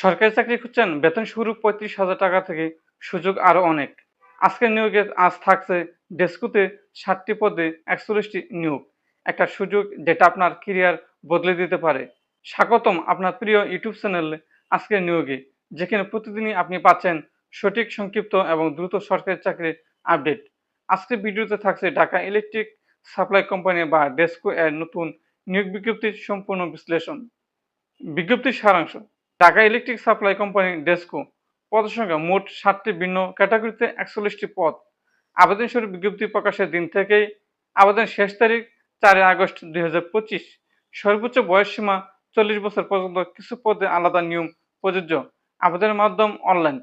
সরকারি চাকরি খুঁজছেন, বেতন শুরু পঁয়ত্রিশ হাজার টাকা থেকে সুযোগ আরও অনেক। আজকের নিয়োগে আজ থাকছে ডেস্কুতে ষাটটি পদে একচল্লিশটি নিয়োগ। একটা সুযোগ যেটা আপনার কেরিয়ার বদলে দিতে পারে। স্বাগতম আপনার প্রিয় ইউটিউব চ্যানেলে আজকের নিয়োগে, যেখানে প্রতিদিনই আপনি পাচ্ছেন সঠিক, সংক্ষিপ্ত এবং দ্রুত সরকারি চাকরির আপডেট। আজকের ভিডিওতে থাকছে ঢাকা ইলেকট্রিক সাপ্লাই কোম্পানি বা ডেস্কো এর নতুন নিয়োগ বিজ্ঞপ্তির সম্পূর্ণ বিশ্লেষণ। বিজ্ঞপ্তির সারাংশ Dhaka electric supply company DESCO পদের সংখ্যা মোট ষাটটি ভিন্ন ক্যাটাগরিতে একচল্লিশটি পদ। আবেদন শুরু বিজ্ঞপ্তি প্রকাশের দিন থেকেই আবেদন শেষ তারিখ চারই আগস্ট দুই হাজার পঁচিশ। সর্বোচ্চ বয়স সীমা চল্লিশ বছর পর্যন্ত কিছু পদে আলাদা নিয়ম প্রযোজ্য। আবেদনের মাধ্যম অনলাইন।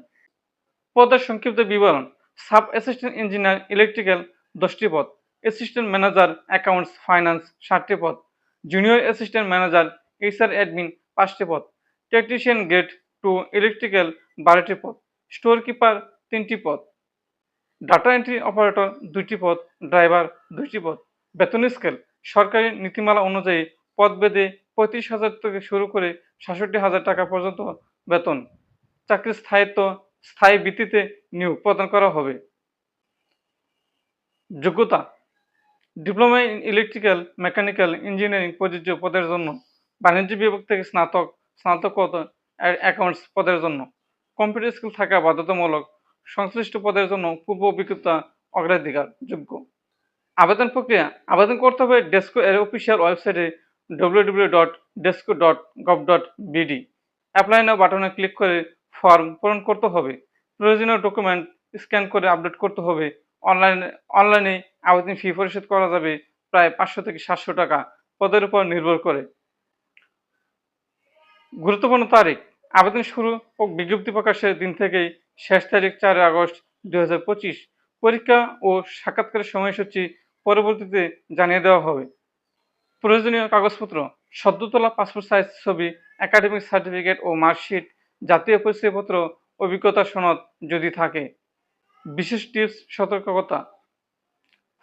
পদের সংক্ষিপ্ত বিবরণ। সাব অ্যাসিস্ট্যান্ট ইঞ্জিনিয়ার ইলেকট্রিক্যাল দশটি পদ। অ্যাসিস্ট্যান্ট ম্যানেজার অ্যাকাউন্টস ফাইন্যান্স ষাটটি পদ। Junior assistant manager HR admin পাঁচটি পদ। টেকনিশিয়ান গ্রেড টু ইলেকট্রিক্যাল বারোটি পদ স্টোর কিপার তিনটি পদ ডাটা এন্ট্রি অপারেটর দুইটি পদ ড্রাইভার দুইটি পদ। বেতন স্কেল সরকারি নীতিমালা অনুযায়ী পদ বেঁধে পঁয়ত্রিশ হাজার থেকে শুরু করে সাতষট্টি হাজার টাকা পর্যন্ত বেতন। চাকরির স্থায়িত্ব, স্থায়ী ভিত্তিতে নিয়োগ প্রদান করা হবে। যোগ্যতা diploma in electrical mechanical engineering প্রযোজ্য পদের জন্য। বাণিজ্য বিভাগ থেকে স্নাতক স্নাতকোত্তর অ্যাকাউন্টস পদের জন্য। কম্পিউটার স্কিল থাকা বাধ্যতামূলক সংশ্লিষ্ট পদের জন্য পূর্ব অভিজ্ঞতা অগ্রাধিকার যোগ্য। আবেদন প্রক্রিয়া, আবেদন করতে হবে ডেস্কো এর অফিসিয়াল ওয়েবসাইটে W dot DESCO dot gov dot BD apply now বাটনে ক্লিক করে ফর্ম পূরণ করতে হবে। প্রয়োজনীয় ডকুমেন্ট স্ক্যান করে আপডেট করতে হবে। অনলাইনে অনলাইনে আবেদন ফি পরিশোধ করা যাবে প্রায় পাঁচশো থেকে সাতশো টাকা। পদের উপর নির্ভর করে। গুরুত্বপূর্ণ তারিখ। আবেদন শুরু ও বিজ্ঞপ্তি প্রকাশের দিন থেকেই শেষ তারিখ চার আগস্ট দু হাজার পঁচিশ। পরীক্ষা ও সাক্ষাৎকারের সময়সূচি পরবর্তীতে জানিয়ে দেওয়া হবে। প্রয়োজনীয় কাগজপত্র সদ্য তোলা পাসপোর্ট সাইজ ছবি, একাডেমিক সার্টিফিকেট ও মার্কশিট, জাতীয় পরিচয়পত্র, অভিজ্ঞতা সনদ যদি থাকে। বিশেষ টিপস, সতর্কতা।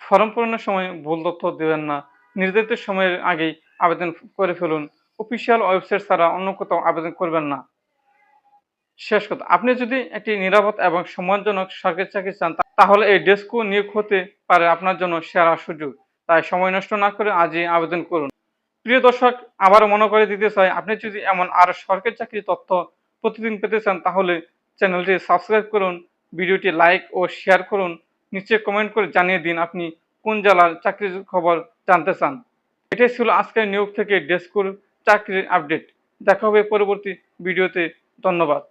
ফর্ম পূরণের সময় ভুল তথ্য দেবেন না। নির্ধারিত সময়ের আগেই আবেদন করে ফেলুন। অফিসিয়াল ওয়েবসাইট ছাড়া অন্য কোথাও আবেদন করবেন না। শেষ কথা, আপনি যদি একটি নিরাপদ এবং সম্মানজনক সরকারি চাকরি চান তাহলে এই ডেস্কো নিয়োগ হতে পারে আপনার জন্য সেরা সুযোগ। তাই সময় নষ্ট না করে আজই আবেদন করুন। প্রিয় দর্শক, আবারও মনে করে দিতে চাই, আপনি যদি এমন আরও সরকারি চাকরির তথ্য প্রতিদিন পেতে চান, তাহলে চ্যানেলটি সাবস্ক্রাইব করুন, ভিডিওটি লাইক ও শেয়ার করুন, নিচে কমেন্ট করে জানিয়ে দিন আপনি কোন জেলার চাকরির খবর জানতে চান। এটাই ছিল আজকের নিয়োগ থেকে ডেস্কুর চাকরির আপডেট দেখা হবে পরবর্তী ভিডিওতে। ধন্যবাদ।